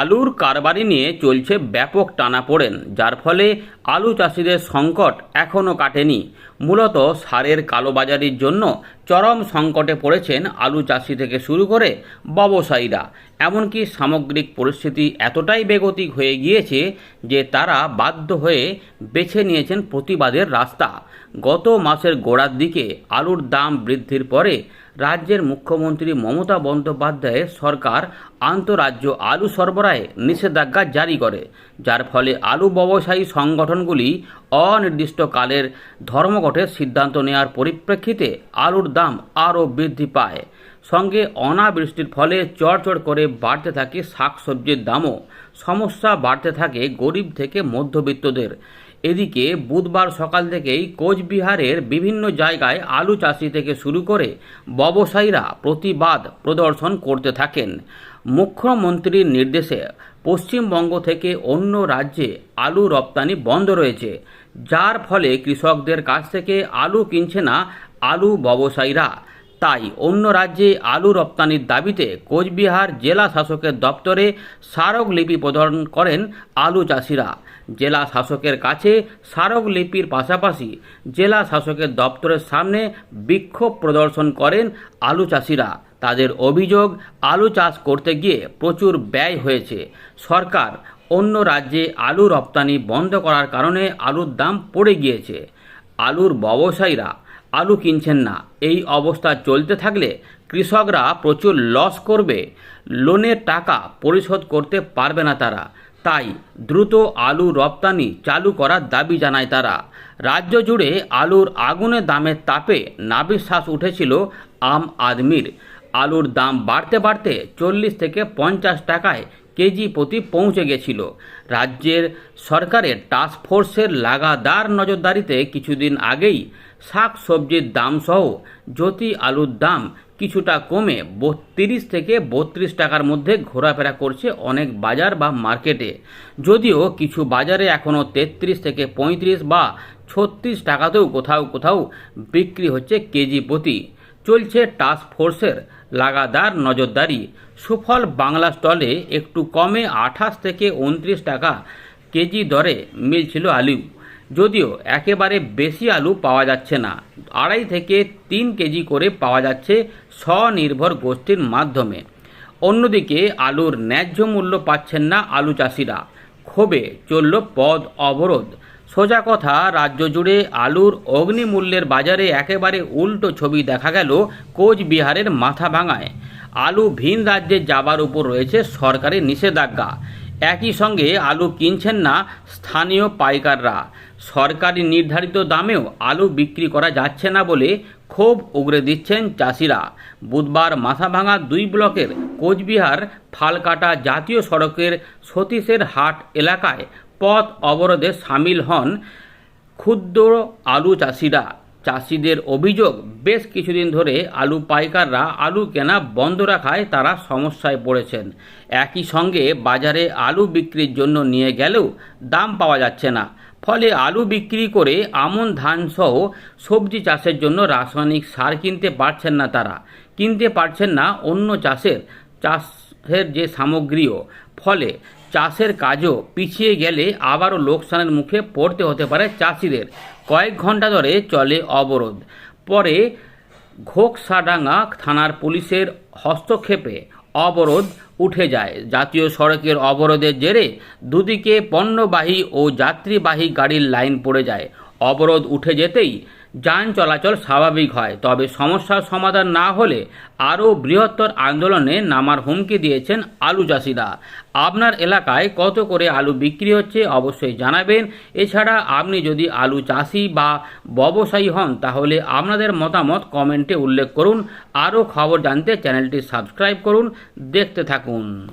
আলুর কারবারি নিয়ে চলছে ব্যাপক টানাপোড়েন, যার ফলে আলু চাষিদের সংকট এখনও কাটেনি। মূলত সারের কালোবাজারির জন্য চরম সংকটে পড়েছেন আলু চাষি থেকে শুরু করে ব্যবসায়ীরা। এমনকি সামগ্রিক পরিস্থিতি এতটাই বেগতিক হয়ে গিয়েছে যে তারা বাধ্য হয়ে বেছে নিয়েছেন প্রতিবাদের রাস্তা। গত মাসের গোড়ার দিকে আলুর দাম বৃদ্ধির পরে রাজ্যের মুখ্যমন্ত্রী মমতা বন্দ্যোপাধ্যায়ের সরকার আন্তঃরাজ্য আলু সরবরাহে নিষেধাজ্ঞা জারি করে, যার ফলে আলু ব্যবসায়ী সংগঠনগুলি অনির্দিষ্টকালের ধর্মঘটের সিদ্ধান্ত নেওয়ার পরিপ্রেক্ষিতে আলুর দাম আরও বৃদ্ধি পায়। সঙ্গে অনাবৃষ্টির ফলে চড়চড় করে বাড়তে থাকে শাকসবজির দামও। সমস্যা বাড়তে থাকে গরিব থেকে মধ্যবিত্তদের। এদিকে বুধবার সকাল থেকেই কোচবিহারের বিভিন্ন জায়গায় আলু চাষি থেকে শুরু করে ব্যবসায়ীরা প্রতিবাদ প্রদর্শন করতে থাকেন। মুখ্যমন্ত্রীর নির্দেশে পশ্চিমবঙ্গ থেকে অন্য রাজ্যে আলু রপ্তানি বন্ধ রয়েছে, যার ফলে কৃষকদের কাছ থেকে আলু কিনছে না আলু ব্যবসায়ীরা। তাই অন্য রাজ্যে আলু রপ্তানির দাবিতে কোচবিহার জেলা শাসকের দপ্তরে স্মারকলিপি প্রদান করেন আলু চাষিরা। জেলা শাসকের কাছে স্মারকলিপির পাশাপাশি জেলা শাসকের দপ্তরের সামনে বিক্ষোভ প্রদর্শন করেন আলু চাষিরা। তাদের অভিযোগ, আলু চাষ করতে গিয়ে প্রচুর ব্যয় হয়েছে। সরকার অন্য রাজ্যে আলু রপ্তানি বন্ধ করার কারণে আলুর দাম পড়ে গিয়েছে। আলুর ব্যবসায়ীরা আলু কিনছেন না। এই অবস্থা চলতে থাকলে কৃষকরা প্রচুর লস করবে। লোনের টাকা পরিশোধ করতে পারবে না তারা। তাই দ্রুত আলু রপ্তানি চালু করার দাবি জানায় তারা। রাজ্য জুড়ে আলুর আগুনে দামের তাপে নাবিশ্বাস উঠেছিল আম আদমির। আলুর দাম বাড়তে বাড়তে চল্লিশ থেকে পঞ্চাশ টাকায় কেজি প্রতি পৌঁছে গেছিল। রাজ্যের সরকারের টাস্ক ফোর্সের লাগাতার নজরদারিতে কিছুদিন আগেই শাক সবজির দামসহ জ্যোতি আলুর দাম কিছুটা কমে বত্রিশ থেকে বত্রিশ টাকার মধ্যে ঘোরাফেরা করছে অনেক বাজার বা মার্কেটে। যদিও কিছু বাজারে এখনও তেত্রিশ থেকে পঁয়ত্রিশ বা ছত্রিশ টাকাতেও কোথাও কোথাও বিক্রি হচ্ছে কেজি প্রতি। চলছে টাস্ক ফোর্সের লাগাতার নজরদারি। সুফল বাংলা স্টলে একটু কমে আঠাশ থেকে উনত্রিশ টাকা কেজি দরে মিলছিল আলু। যদিও একেবারে বেশি আলু পাওয়া যাচ্ছে না। আড়াই থেকে তিন কেজি করে পাওয়া যাচ্ছে স্বনির্ভর গোষ্ঠীর মাধ্যমে। অন্যদিকে আলুর ন্যায্য মূল্য পাচ্ছেন না আলু চাষিরা। ক্ষোভে চলল পদ অবরোধ। সোজা কথা, রাজ্য জুড়ে আলুর অগ্নিমূল্যের বাজারে একেবারে উল্টো ছবি দেখা গেল কোচবিহারের মাথা ভাঙায় আলু ভিন রাজ্যে যাবার উপর রয়েছে সরকারি নিষেধাজ্ঞা। একই সঙ্গে আলু কিনছেন না স্থানীয় পাইকাররা। সরকারি নির্ধারিত দামেও আলু বিক্রি করা যাচ্ছে না বলে ক্ষোভ উগরে দিচ্ছেন চাষিরা। বুধবার মাথাভাঙা দুই ব্লকের কোচবিহার ফালকাটা জাতীয় সড়কের সতীশের হাট এলাকায় পথ অবরোধে সামিল হন ক্ষুদ্র আলু চাষিরা। চাষিদের অভিযোগ, বেশ কিছুদিন ধরে আলু পাইকাররা আলু কেনা বন্ধ রাখায় তারা সমস্যায় পড়েছেন। একই সঙ্গে বাজারে আলু বিক্রির জন্য নিয়ে গেলেও দাম পাওয়া যাচ্ছে না। ফলে আলু বিক্রি করে আমন ধান সহ সবজি চাষের জন্য রাসায়নিক সার কিনতে পারছেন না তারা। কিনতে পারছেন না অন্য চাষের চাষের যে সামগ্রীও। ফলে চাষের কাজও পিছিয়ে গেলে আবারও লোকসানের মুখে পড়তে হতে পারে চাষিদের। কয়েক ঘণ্টা ধরে চলে অবরোধ। পরে ঘোকসাডাঙ্গা থানার পুলিশের হস্তক্ষেপে অবরোধ উঠে যায়। জাতীয় সড়কের অবরোধের জেরে দুদিকে পণ্যবাহী ও যাত্রীবাহী গাড়ির লাইন পড়ে যায়। অবরোধ উঠে যেতেই যান চলাচল স্বাভাবিক হয়। তবে সমস্যার সমাধান না হলে আরও বৃহত্তর আন্দোলনে নামার হুমকি দিয়েছেন আলু চাষিরা। আপনার এলাকায় কত করে আলু বিক্রি হচ্ছে অবশ্যই জানাবেন। এছাড়া আপনি যদি আলু চাষি বা ব্যবসায়ী হন, তাহলে আপনাদের মতামত কমেন্টে উল্লেখ করুন। আরও খবর জানতে চ্যানেলটি সাবস্ক্রাইব করুন। দেখতে থাকুন।